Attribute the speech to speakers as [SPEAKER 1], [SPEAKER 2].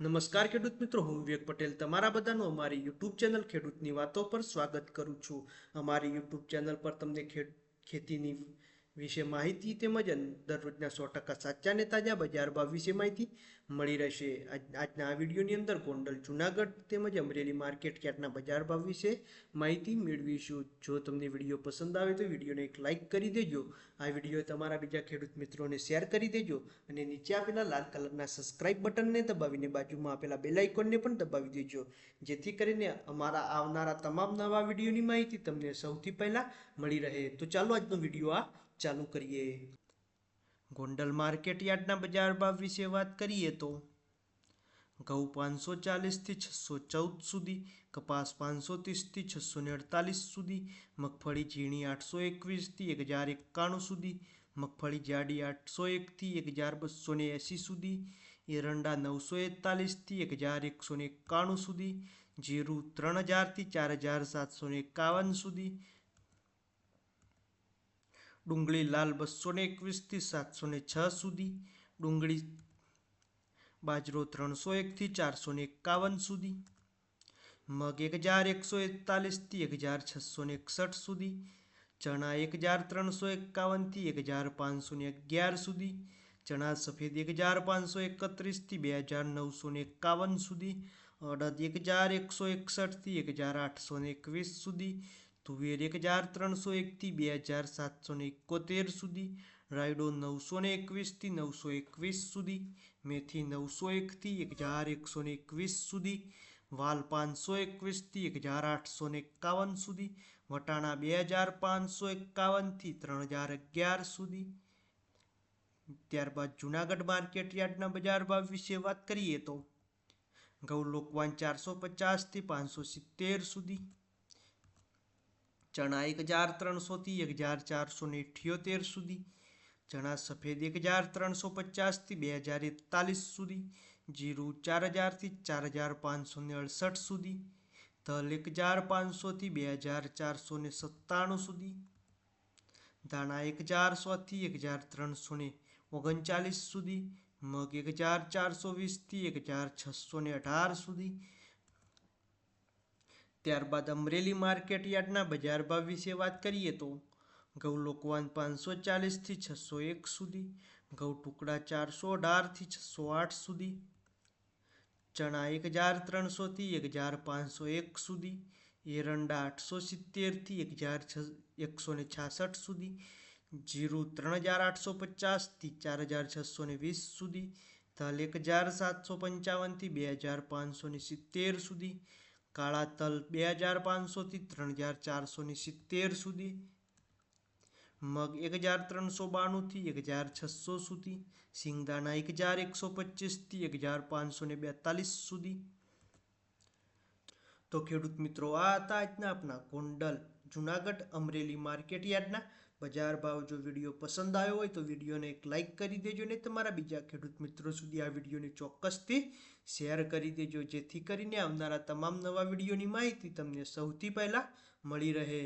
[SPEAKER 1] નમસ્કાર ખેડૂત મિત્રો, હું વિવેક પટેલ. તમારા બધાનું અમારી યુટ્યુબ ચેનલ ખેડૂતની વાતો પર સ્વાગત કરું છું. અમારી યુટ્યુબ ચેનલ પર તમને ખેતીની વિશે માહિતી તેમજ દરરોજના સો ટકા સાચા ને તાજા બજાર ભાવ વિશે માહિતી મળી રહેશે. આજ- આજના આ વિડીયોની અંદર ગોંડલ, જુનાગઢ તેમજ અમરેલી માર્કેટ યાર્ડના બજાર ભાવ વિશે માહિતી મેળવીશું. જો તમને વીડિયો પસંદ આવે તો વિડીયોને એક લાઇક કરી દેજો. આ વીડિયો તમારા બીજા ખેડૂત મિત્રોને શેર કરી દેજો અને નીચે આપેલા લાલ કલરના સબસ્ક્રાઇબ બટનને દબાવીને બાજુમાં આપેલા બેલ આઇકોનને પણ દબાવી દેજો. જેથી કરીને અમારા આવનારા તમામ નવા વિડીયોની માહિતી તમને સૌથી પહેલાં મળી રહે. તો ચાલો આજનો વીડિયો આ ચાલુ કરીએ. ગોંડલ માર્કેટ યાર્ડના બજાર ભાવ વિશે વાત કરીએ તો ઘઉં પાંચસો ચાલીસથી છસો ચૌદ સુધી, કપાસ પાંચસો ત્રીસથી છસો ને અડતાલીસ સુધી, મગફળી ઝીણી આઠસો એકવીસથી એક હજાર એકાણું સુધી, મગફળી જાડી આઠસો એકથી એક હજાર બસો ને એંસી સુધી, એરંડા નવસો એકતાલીસથી એક હજાર એકસો ને એકાણું સુધી, જીરું ત્રણ હજારથી ચાર હજાર સાતસો ને એકાવન સુધી ડુંગળી લાલ બસો ને એકવીસથી સાતસો ને છ સુધી, ડુંગળી બાજરો ત્રણસો એકથી ચારસો ને એકાવન સુધી, મગ એક હજાર એકસો એકતાલીસથી એક હજાર છસો ને એકસઠ સુધી, ચણા એક હજાર ત્રણસો એકાવનથી એક હજાર પાંચસો ને અગિયાર સુધી, ચણા સફેદ એક હજાર પાંચસો એકત્રીસથી બે હજાર નવસો ને એકાવન સુધી, અડદ એક હજાર એકસો એકસઠથી એક હજાર આઠસો ને એકવીસ સુધી તુવેર એક હજાર ત્રણસો એકથી બે હજાર સાતસો એકોતેર સુધી, રાયડો નવસો ને એકવીસથી નવસો એકવીસ સુધી, મેથી નવસો એકથી એક હજાર એકસો એકવીસ સુધી, વાલ પાંચસો એકવીસથી એક હજાર આઠસો એકાવન સુધી, વટાણા બે હજાર પાંચસો એકાવનથી ત્રણ હજાર અગિયાર સુધી. ત્યારબાદ જુનાગઢ માર્કેટ યાર્ડના બજાર ભાવ વિશે વાત કરીએ તો ઘઉં લોકવાન ચારસો પચાસથી પાંચસો સિત્તેર સુધી ચણા એક હજાર ત્રણસોથી એક હજાર ચારસો ને અઠ્યોતેર સુધી, ચણા સફેદ એક હજાર ત્રણસો પચાસથી બે હજાર એકતાલીસ સુધી, જીરું ચાર હજારથી ચાર હજાર પાંચસો ને અડસઠ સુધી, તલ એક હજાર પાંચસોથી બે હજાર ચારસો ને સત્તાણું સુધી, ધાણા એક હજાર સોથી એક હજાર ત્રણસો ને ઓગણચાલીસ સુધી, મગ એક હજાર ચારસો વીસથી એક હજાર છસો ને અઢાર સુધી ત્યારબાદ અમરેલી માર્કેટ યાર્ડના બજાર ભાવ વિશે વાત કરીએ તો ઘઉં લોકવાન પાંચસો ચાલીસથી છસો એક સુધી, ઘઉં ટુકડા ચારસો અઢારથી છસો આઠ સુધી, ચણા એક હજાર ત્રણસોથી એક હજાર પાંચસો એક સુધી, એરંડા આઠસો સિત્તેરથી એક હજાર છ, એકસો ને છાસઠ સુધી, જીરું ત્રણ હજાર આઠસો પચાસથી ચાર હજાર છસો ને વીસ સુધી તલ એક હજાર સાતસો પંચાવનથી બે હજાર પાંચસો ને સિત્તેર સુધી કાળા તલ બે હજાર પાંચસોથી ત્રણ હજાર ચારસો ને સિત્તેર સુધી, મગ એક હજાર ત્રણસો બાણુંથી એક હજાર છસો સુધી સિંગદાણા એક હજાર એકસો પચીસથી એક હજાર પાંચસો ને બેતાલીસ સુધી. તો ખેડૂત મિત્રો, આ હતા આજના આપણા ગોંડલ જુનાગઢ અમરેલી માર્કેટ યાર્ડના. બજાર ભાવ જો વીડિયો પસંદ આવ્યો હોય તો વિડીયોને એક લાઇક કરી દેજો ને તમારા બીજા ખેડૂત મિત્રો સુધી આ વિડીયોને ચોક્કસથી શેર કરી દેજો, જેથી કરીને આવનારા તમામ નવા વિડીયોની માહિતી તમને સૌથી પહેલાં મળી રહે.